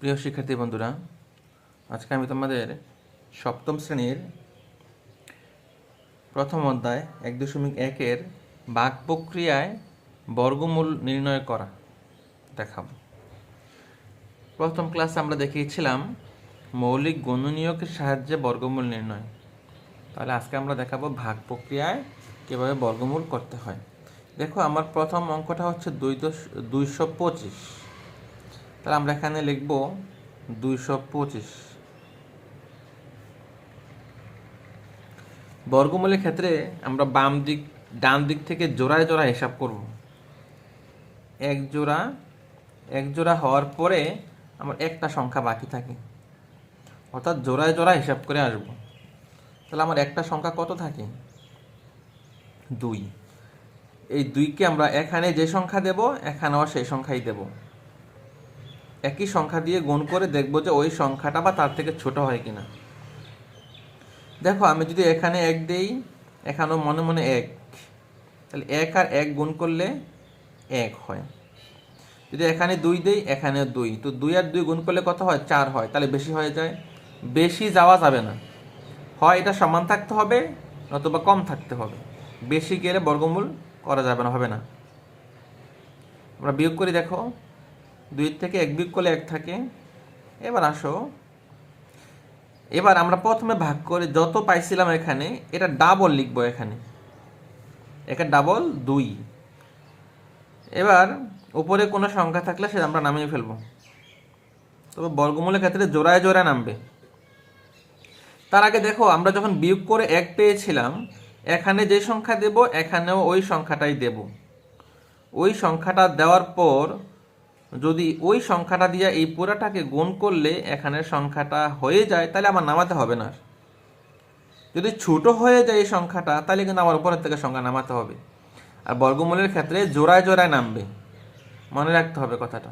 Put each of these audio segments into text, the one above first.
প্রিয় শিক্ষার্থী বন্ধুরা, আজকে আমি তোমাদের সপ্তম শ্রেণির প্রথম অধ্যায় এক দশমিক একের বাক প্রক্রিয়ায় বর্গমূল নির্ণয় করা দেখাবো। প্রথম ক্লাসে আমরা দেখিয়েছিলাম মৌলিক গণনীয়কের সাহায্যে বর্গমূল নির্ণয়। তাহলে আজকে আমরা দেখাবো ভাগ প্রক্রিয়ায় কীভাবে বর্গমূল করতে হয়। দেখো, আমার প্রথম অঙ্কটা হচ্ছে দুই দশ দুইশো পঁচিশ। তাহলে আমরা এখানে লিখব দুইশো পঁচিশ। বর্গমূলের ক্ষেত্রে আমরা বাম দিক, ডান দিক থেকে জোড়ায় জোড়া হিসাব করব। এক জোড়া এক জোড়া হওয়ার পরে আমার একটা সংখ্যা বাকি থাকে। অর্থাৎ জোড়ায় জোড়া হিসাব করে আসব। তাহলে আমার একটা সংখ্যা কত থাকে? দুই। এই দুইকে আমরা এখানে যে সংখ্যা দেব, এখানেও সেই সংখ্যাই দেব। একই সংখ্যা দিয়ে গুণ করে দেখব যে ওই সংখ্যাটা বা তার থেকে ছোট হয় কিনা। দেখো, আমি যদি এখানে এক দেই, এখানেও মনে মনে এক। তাহলে এক আর এক গুণ করলে এক হয়। যদি এখানে দুই দেই এখানে দুই। তো দুই আর দুই গুণ করলে কত হয়? চার হয়। তাহলে বেশি হয়ে যায়। বেশি যাওয়া যাবে না। হয় এটা সমান থাকতে হবে, নতুবা কম থাকতে হবে। বেশি গেলে বর্গমূল করা যাবে না, হবে না। আমরা বিয়োগ করি, দেখো। দুই থেকে এক বিয়োগ করলে এক থাকে। এবার আসো। এবার আমরা প্রথমে ভাগ করে যত পাইছিলাম এখানে, এটা ডাবল লিখব এখানে। এখানে ডাবল দুই। এবার উপরে কোনো সংখ্যা থাকলে সেটা আমরা নামিয়ে ফেলব। তবে বর্গমূলের ক্ষেত্রে জোড়ায় জোড়ায় নামবে। তার আগে দেখো, আমরা যখন বিয়োগ করে এক পেয়েছিলাম, এখানে যে সংখ্যা দেব, এখানেও ওই সংখ্যাটাই দেব। ওই সংখ্যাটা দেওয়ার পর যদি ওই সংখ্যাটা দিয়ে এই পুরাটাকে গুণ করলে এখানের সংখ্যাটা হয়ে যায়, তাহলে আমার নামাতে হবে না। যদি ছোট হয়ে যায় এই সংখ্যাটা, তাহলে কিন্তু আমার উপরের থেকে সংখ্যা নামাতে হবে। আর বর্গমূলের ক্ষেত্রে জোড়ায় জোড়ায় নামবে। মনে রাখতে হবে কথাটা।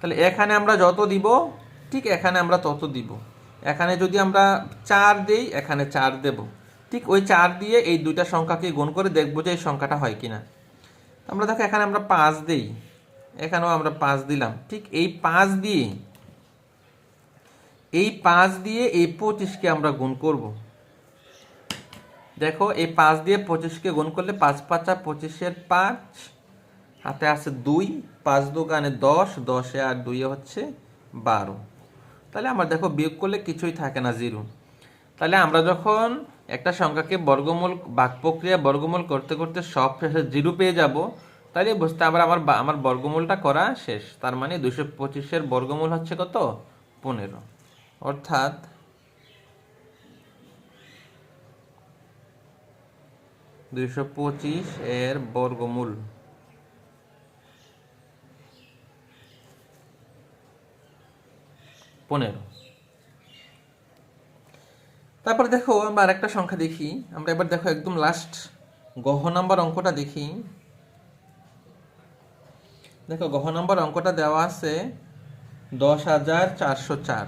তাহলে এখানে আমরা যত দিব, ঠিক এখানে আমরা তত দিব। এখানে যদি আমরা চার দেই, এখানে চার দেব। ঠিক ওই চার দিয়ে এই দুইটা সংখ্যাকে গুণ করে দেখব যে এই সংখ্যাটা হয় কিনা। আমরা দেখো এখানে আমরা পাঁচ দেই। এখানেও আমরা পাঁচ দিলাম। ঠিক এই পাঁচ দিয়ে, এই পাঁচ দিয়ে এই পঁচিশকে আমরা গুণ করব। দেখো, এই পাঁচ দিয়ে পঁচিশকে গুণ করলে পাঁচ পাঁচা পঁচিশের পাঁচ, হাতে আছে দুই, পাঁচ দোকানে দশ, দশে আর দুইয়ে হচ্ছে বারো। তাহলে আমরা দেখো বিয়োগ করলে কিছুই থাকে না, জিরো। তাহলে আমরা যখন একটা সংখ্যাকে বর্গমূল, বাক প্রক্রিয়া বর্গমূল করতে করতে সব শেষে জিরো পেয়ে যাব তাহলে বুঝতে আবার আমার আমার বর্গমূলটা করা শেষ। তার মানে দুশো পঁচিশের বর্গমূল হচ্ছে কত? পনেরো। অর্থাৎ দুইশো পঁচিশ এর বর্গমূল। পনেরো। তারপর দেখো আমরা আরেকটা সংখ্যা দেখি। আমরা এবার দেখো একদম লাস্ট গহ নাম্বার অঙ্কটা দেখি। দেখো, গহ নাম্বার অঙ্কটা দেওয়া আছে দশ হাজার চারশো চার।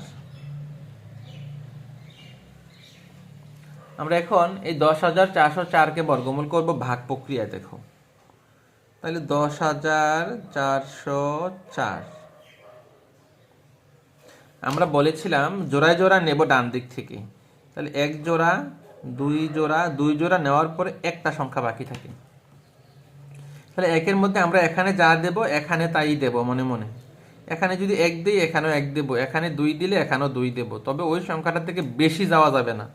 আমরা এখন এই দশ হাজার চারশো চারকে বর্গমূল করব ভাগ প্রক্রিয়ায়, দেখো। তাহলে দশ হাজার চারশো চার। আমরা বলেছিলাম জোড়ায় জোড়া নেব ডান দিক থেকে। তাহলে এক জোড়া, দুই জোড়া দুই জোড়া নেওয়ার পরে একটা সংখ্যা বাকি থাকে। তাহলে একের মধ্যে আমরা এখানে যা দেব, এখানে তাই দেব মনে মনে। এখানে যদি এক দিই, এখানেও এক দেব। এখানে দুই দিলে এখানেও দুই দেব। তবে ওই সংখ্যাটা থেকে বেশি যাওয়া যাবে না।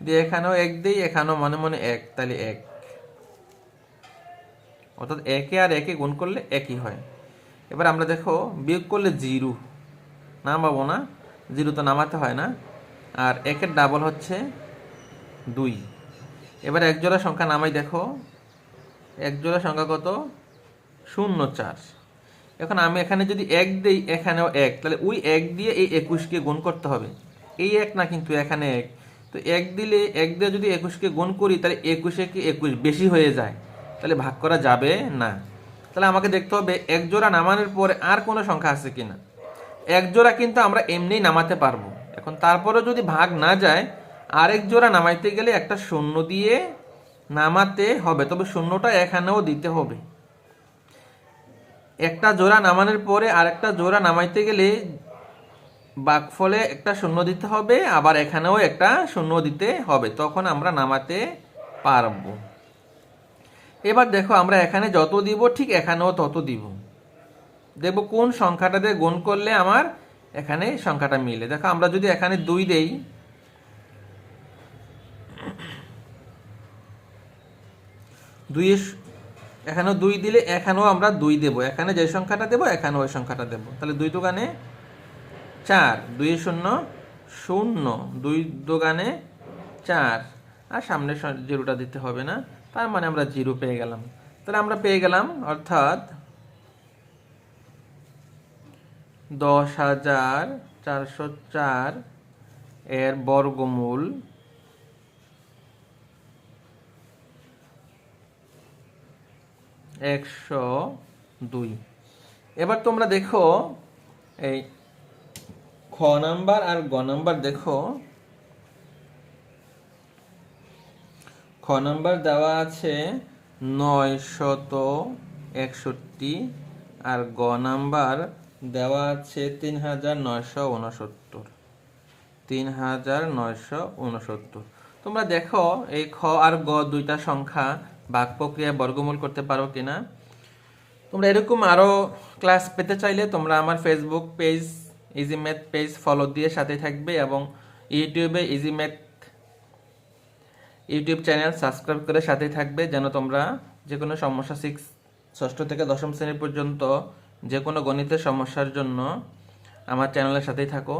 যদি এখানেও এক দিই, এখানেও মনে মনে এক, তাহলে এক। অর্থাৎ একে আর একে গুণ করলে একই হয়। এবার আমরা দেখো, বিয়োগ করলে জিরো। নামাবো না। জিরো তো নামাতে হয় না। আর একের ডাবল হচ্ছে দুই। এবার একজোড়া সংখ্যা নামাই দেখো। এক জোড়া সংখ্যা কত? শূন্য চার। এখন আমি এখানে যদি এক দেই, এখানেও এক। তাহলে ওই এক দিয়ে এই একুশকে গুণ করতে হবে। এই এক না কিন্তু এখানে এক। তো এক দিলে, এক দিয়ে যদি একুশকে গুণ করি, তাহলে একুশে কি একুশ বেশি হয়ে যায়? তাহলে ভাগ করা যাবে না। তাহলে আমাকে দেখতে হবে, এক জোড়া নামানোর পরে আর কোনো সংখ্যা আছে কি না? এক জোড়া কিন্তু আমরা এমনিই নামাতে পারব। এখন তারপরে যদি ভাগ না যায়, আরেক জোড়া নামাইতে গেলে একটা শূন্য দিয়ে নামাতে হবে, তবে শূন্যটা এখানেও দিতে হবে। একটা জোড়া নামানোর পরে আরেকটা জোড়া নামাইতে গেলে বাঘফলে একটা শূন্য দিতে হবে, আবার এখানেও একটা শূন্য দিতে হবে। তখন আমরা নামাতে পারব। এবার দেখো, আমরা এখানে যত দিব, ঠিক এখানেও তত দিব। দেখব কোন সংখ্যাটা দিয়ে গুণ করলে আমার এখানে সংখ্যাটা মিলে। দেখো, আমরা যদি এখানে দুই দেই দুই এখানেও দুই দিলে, এখানেও আমরা দুই দেব। এখানে যে সংখ্যাটা দেবো, এখানেও ওই সংখ্যাটা দেবো। তাহলে দুই দোকানে চার, দুই শূন্য শূন্য, দুই দোকানে চার। আর সামনে জিরোটা দিতে হবে না। তার মানে আমরা জিরো পেয়ে গেলাম। তাহলে আমরা পেয়ে গেলাম, অর্থাৎ দশ হাজার চারশো চার এর বর্গমূল একশো দুই। এবার তোমরা দেখো, এই খ নাম্বার আর গ নাম্বার দেখো। খ নাম্বার দেওয়া আছে নয় শত একষট্টি আর গ নাম্বার দেওয়া আছে তিন হাজার নয়শো উনসত্তর। তিন হাজার নয়শো উনসত্তর। তোমরা দেখো এই খ আর গ দুইটা সংখ্যা বাক প্রক্রিয়া বর্গমূল করতে পারো কিনা। তোমরা এরকম আরও ক্লাস পেতে চাইলে তোমরা আমার Facebook page easy math page follow দিয়ে সাথে থাকবে এবং ইউটিউবে easy math YouTube channel subscribe করে সাথে থাকবে যেন তোমরা যে কোনো সমস্যা সিক্স ষষ্ঠ থেকে দশম শ্রেণি পর্যন্ত যে কোনো গণিতের সমস্যার জন্য আমার চ্যানেলের সাথেই থাকো।